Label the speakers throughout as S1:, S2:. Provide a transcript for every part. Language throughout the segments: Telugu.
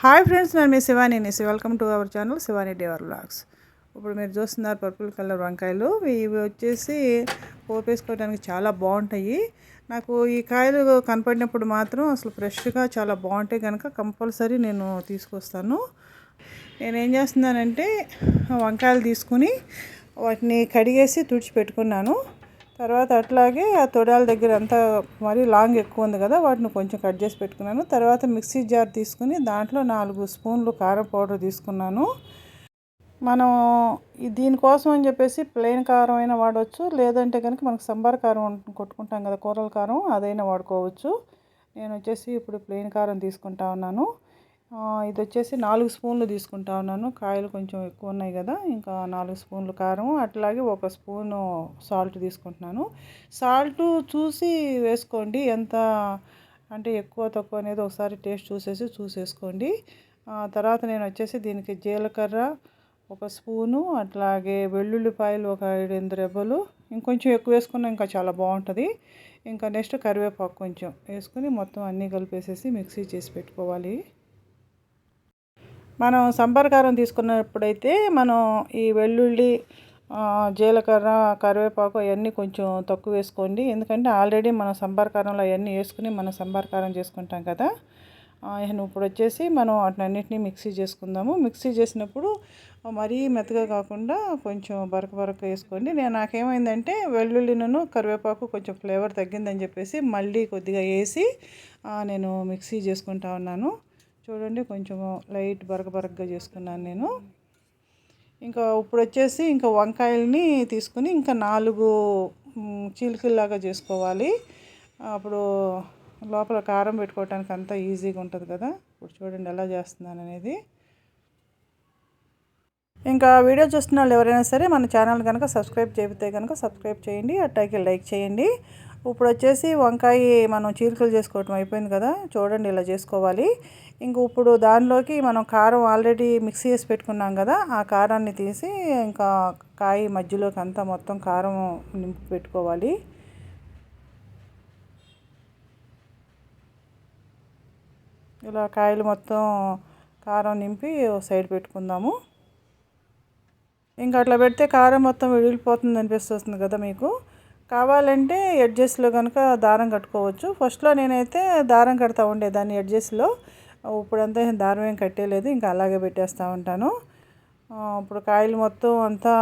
S1: హాయ్ ఫ్రెండ్స్ నేను మీ Shivani నేసి welcome to our channel Shivani డేవర్ blogs ఇప్పుడు మీరు చూస్తున్నారు పర్పుల్ కలర్ వంకాయలు. ఇవి వచ్చేసి పోపేసుకోవడానికి చాలా బాగుంటాయి. నాకు ఈ కాయలు కనపడినప్పుడు మాత్రం అసలు ఫ్రెష్గా చాలా బాగుంటాయి కనుక కంపల్సరీ నేను తీసుకొస్తాను. నేనేం చేస్తున్నానంటే వంకాయలు తీసుకుని వాటిని కడిగేసి తుడిచిపెట్టుకున్నాను. తర్వాత అట్లాగే ఆ తొడాల దగ్గర అంతా మరీ లాంగ్ ఎక్కువ ఉంది కదా వాటిని కొంచెం కట్ చేసి పెట్టుకున్నాను. తర్వాత మిక్సీ జార్ తీసుకుని దాంట్లో నాలుగు స్పూన్లు కారం పౌడర్ తీసుకున్నాను. మనం దీనికోసం అని చెప్పేసి ప్లెయిన్ కారం అయినా వాడవచ్చు లేదంటే కనుక మనకు సంబార్ కారం కొట్టుకుంటాం కదా కూరల కారం అదైనా వాడుకోవచ్చు. నేను వచ్చేసి ఇప్పుడు ప్లెయిన్ కారం తీసుకుంటా ఉన్నాను. ఇది వచ్చేసి నాలుగు స్పూన్లు తీసుకుంటా ఉన్నాను. కాయలు కొంచెం ఎక్కువ ఉన్నాయి కదా ఇంకా నాలుగు స్పూన్లు కారం అట్లాగే ఒక స్పూను సాల్ట్ తీసుకుంటున్నాను. సాల్ట్ చూసి వేసుకోండి ఎంత అంటే ఎక్కువ తక్కువ అనేది ఒకసారి టేస్ట్ చూసేసి చూసేసుకోండి. తర్వాత నేను వచ్చేసి దీనికి జీలకర్ర ఒక స్పూను అట్లాగే వెల్లుల్లిపాయలు ఒక ఐదు ఎనిమిది రెబ్బలు ఇంకొంచెం ఎక్కువ వేసుకున్నా ఇంకా చాలా బాగుంటుంది. ఇంకా నెక్స్ట్ కరివేపాకు కొంచెం వేసుకుని మొత్తం అన్నీ కలిపేసేసి మిక్సీ చేసి పెట్టుకోవాలి. మనం సంపరకారం తీసుకున్నప్పుడైతే మనం ఈ వెల్లుల్లి జీలకర్ర కరివేపాకు అవన్నీ కొంచెం తక్కువ వేసుకోండి. ఎందుకంటే ఆల్రెడీ మనం సంపరకారంలో అవన్నీ వేసుకుని మనం సంపరకారం చేసుకుంటాం కదా. ఇప్పుడు వచ్చేసి మనం వాటినన్నింటినీ మిక్సీ చేసుకుందాము. మిక్సీ చేసినప్పుడు మరీ మెత్తగా కాకుండా కొంచెం బరక బరక వేసుకోండి. నేను నాకేమైందంటే వెల్లుల్లినను కరివేపాకు కొంచెం ఫ్లేవర్ తగ్గిందని చెప్పేసి మళ్ళీ కొద్దిగా వేసి నేను మిక్సీ చేసుకుంటా ఉన్నాను. చూడండి కొంచెం లైట్ బరక బరకగా చేసుకున్నాను నేను. ఇంకా ఇప్పుడు వచ్చేసి ఇంకా వంకాయలని తీసుకుని ఇంకా నాలుగు చీలికల్లాగా చేసుకోవాలి. అప్పుడు లోపల కారం పెట్టుకోవడానికి అంతా ఈజీగా ఉంటుంది కదా. ఇప్పుడు చూడండి ఎలా చేస్తున్నాను అనేది. ఇంకా వీడియో చూస్తున్న వాళ్ళు ఎవరైనా సరే మన ఛానల్ కనుక సబ్స్క్రైబ్ చేపితే కనుక సబ్స్క్రైబ్ చేయండి. అట్టాకి లైక్ చేయండి. ఇప్పుడు వచ్చేసి వంకాయ మనం చీలికలు చేసుకోవటం అయిపోయింది కదా చూడండి ఇలా చేసుకోవాలి. ఇంక ఇప్పుడు దానిలోకి మనం కారం ఆల్రెడీ మిక్సీ చేసి పెట్టుకున్నాం కదా ఆ కారాన్ని తీసి ఇంకా కాయ మధ్యలోకి అంతా మొత్తం కారం నింపి పెట్టుకోవాలి. ఇలా కాయలు మొత్తం కారం నింపి సైడ్ పెట్టుకుందాము. ఇంకా అట్లా పెడితే కారం మొత్తం విడిగిపోతుంది అనిపిస్తుంది కదా మీకు. కావాలంటే ఎడ్జెస్లో కనుక దారం కట్టుకోవచ్చు. ఫస్ట్లో నేనైతే దారం కడతా ఉండేదాన్ని ఎడ్జెస్లో ఇప్పుడంతా దారం ఏం కట్టేయలేదు ఇంకా అలాగే పెట్టేస్తూ ఉంటాను. ఇప్పుడు కాయలు మొత్తం అంతా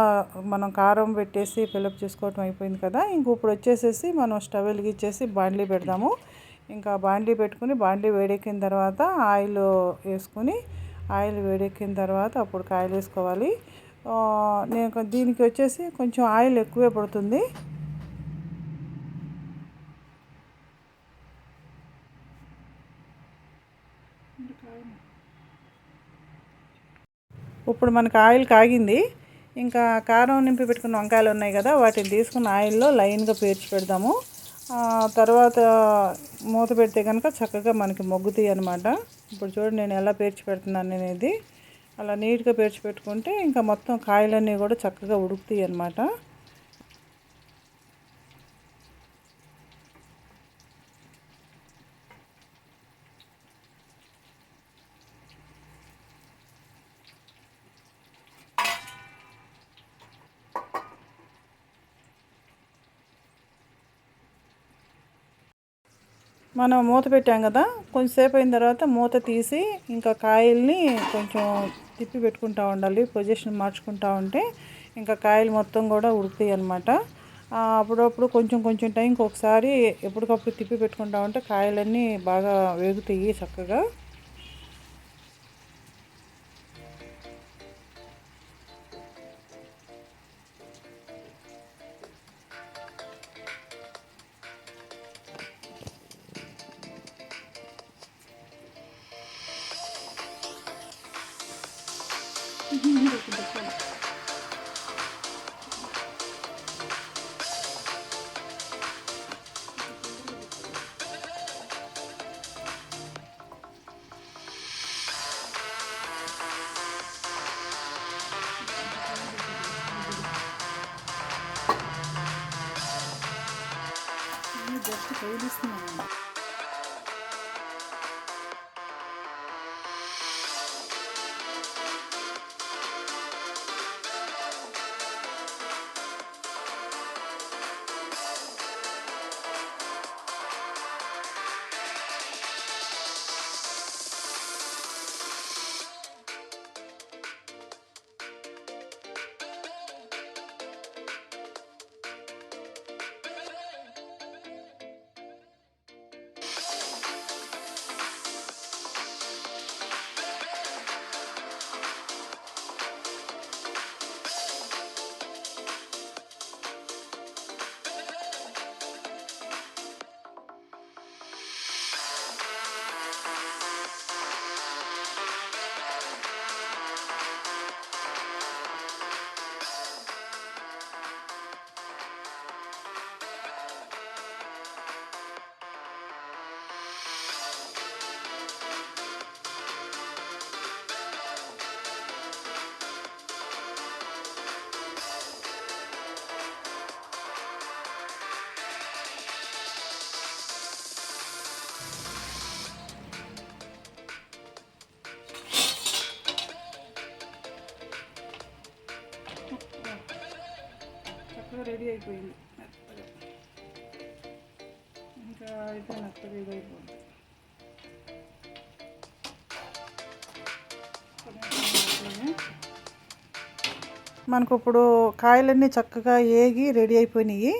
S1: మనం కారం పెట్టేసి ఫిలప్ చేసుకోవటం అయిపోయింది కదా ఇంక ఇప్పుడు వచ్చేసేసి మనం స్టవ్ వెలిగించేసి బాండ్లీ పెడదాము ఇంకా బాండ్లీ పెట్టుకుని బాండ్లీ వేడెక్కిన తర్వాత ఆయిల్ వేసుకుని ఆయిల్ వేడెక్కిన తర్వాత అప్పుడు కాయలు వేసుకోవాలి నేను దీనికి వచ్చేసి కొంచెం ఆయిల్ ఎక్కువే పడుతుంది. ఇప్పుడు మనకు ఆయిల్ కాగింది. ఇంకా కారం నింపి పెట్టుకున్న వంకాయలు ఉన్నాయి కదా వాటిని తీసుకున్న ఆయిల్లో లైన్గా పేర్చి పెడదాము. తర్వాత మూత పెడితే కనుక చక్కగా మనకి మొగ్గుతాయి అనమాట ఇప్పుడు చూడండి నేను ఎలా పేర్చి పెడుతున్నాను అనేది అలా నీట్గా పేర్చి పెట్టుకుంటే ఇంకా మొత్తం కాయలన్నీ కూడా చక్కగా ఉడుకుతాయి అనమాట మనం మూత పెట్టాం కదా కొంచెంసేపు అయిన తర్వాత మూత తీసి ఇంకా కాయల్ని కొంచెం తిప్పి పెట్టుకుంటూ ఉండాలి పొజిషన్ మార్చుకుంటూ ఉంటే ఇంకా కాయలు మొత్తం కూడా ఉడుకుతాయి అనమాట అప్పుడప్పుడు కొంచెం కొంచెం టైంకి ఒకసారి ఎప్పటికప్పుడు తిప్పి పెట్టుకుంటా ఉంటే కాయలన్నీ బాగా వేగుతాయి చక్కగా. జస్ట్ మెత్తగా రెడీ అయిపోయింది. మెత్తగా ఇంకా అయితే మెత్తగా ఇది అయిపోయింది. మనకు ఇప్పుడు కాయలన్నీ చక్కగా ఏగి రెడీ అయిపోయినాయి.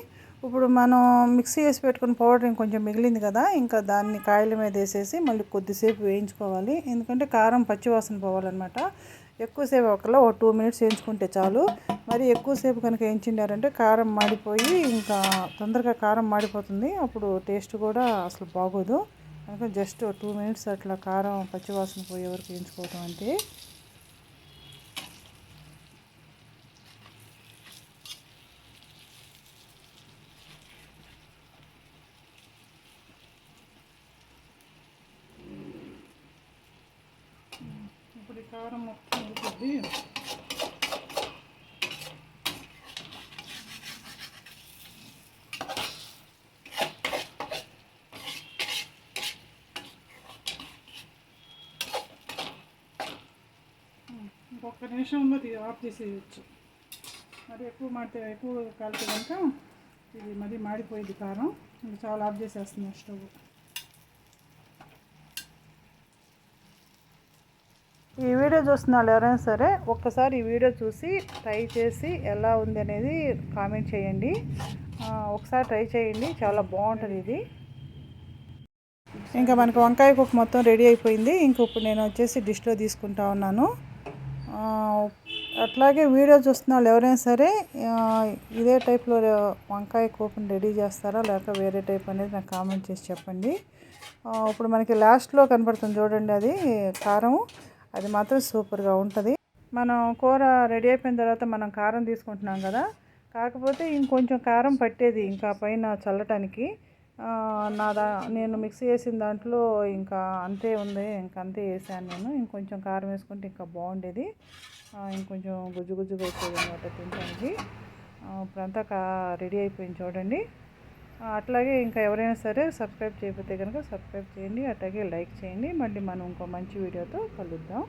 S1: ఇప్పుడు మనం మిక్సీ వేసి పెట్టుకున్న పౌడర్ ఇంకొంచెం మిగిలింది కదా ఇంకా దాన్ని కాయల మీద వేసేసి మళ్ళీ కొద్దిసేపు వేయించుకోవాలి. ఎందుకంటే కారం పచ్చివాసన పోవాలన్నమాట. ఎక్కువసేపు ఒకలా ఒక టూ మినిట్స్ వేయించుకుంటే చాలు. మరి ఎక్కువసేపు కనుక వేయించిండారంటే కారం మాడిపోయి ఇంకా తొందరగా కారం మాడిపోతుంది. అప్పుడు టేస్ట్ కూడా అసలు బాగోదు. కనుక జస్ట్ టూ మినిట్స్ అట్లా కారం పచ్చివాసన పోయే వరకు వేయించుకోవటం అంటే ఇప్పుడు ఈ కారం మొత్తం ఉడుకుద్ది ఇంకొక నిమిషంలో ఇది ఆఫ్ చేసేయచ్చు. మరి ఎక్కువ మాడితే ఎక్కువ కాలితే కనుక ఇది మరి మాడిపోయింది కారం. ఇంకా చాలా ఆఫ్ చేసేస్తుంది స్టవ్. వీడియో చూస్తున్న వాళ్ళు ఎవరైనా సరే ఒక్కసారి ఈ వీడియో చూసి ట్రై చేసి ఎలా ఉంది అనేది కామెంట్ చేయండి. ఒకసారి ట్రై చేయండి. చాలా బాగుంటుంది ఇది. ఇంకా మనకు వంకాయ కుక్ మొత్తం రెడీ అయిపోయింది. ఇంక ఇప్పుడు నేను వచ్చేసి డిష్లో తీసుకుంటా ఉన్నాను. అట్లాగే వీడియో చూస్తున్న వాళ్ళు ఎవరైనా సరే ఇదే టైప్లో వంకాయ కూపన్ రెడీ చేస్తారా లేక వేరే టైప్ అనేది నాకు కామెంట్ చేసి చెప్పండి. ఇప్పుడు మనకి లాస్ట్లో కనపడుతుంది చూడండి అది కారం. అది మాత్రం సూపర్గా ఉంటుంది. మనం కూర రెడీ అయిపోయిన తర్వాత మనం కారం తీసుకుంటున్నాం కదా కాకపోతే ఇంకొంచెం కారం పట్టేది ఇంకా పైన చల్లటానికి. నా దా నేను మిక్సీ చేసిన దాంట్లో ఇంకా అంతే ఉంది ఇంకా అంతే వేసాను నేను. ఇంకొంచెం కారం వేసుకుంటే ఇంకా బాగుండేది. ఇంకొంచెం గుజ్జు గుజ్జుగా వచ్చేది అనమాట తినడానికి ఇప్పుడంతా కా రెడీ అయిపోయింది చూడండి. అట్లాగే ఇంకా ఎవరైనా సరే సబ్స్క్రైబ్ చేయకపోతే కనుక సబ్స్క్రైబ్ చేయండి అట్లాగే లైక్ చేయండి. మళ్ళీ మనం ఇంకో మంచి వీడియోతో కలుద్దాం.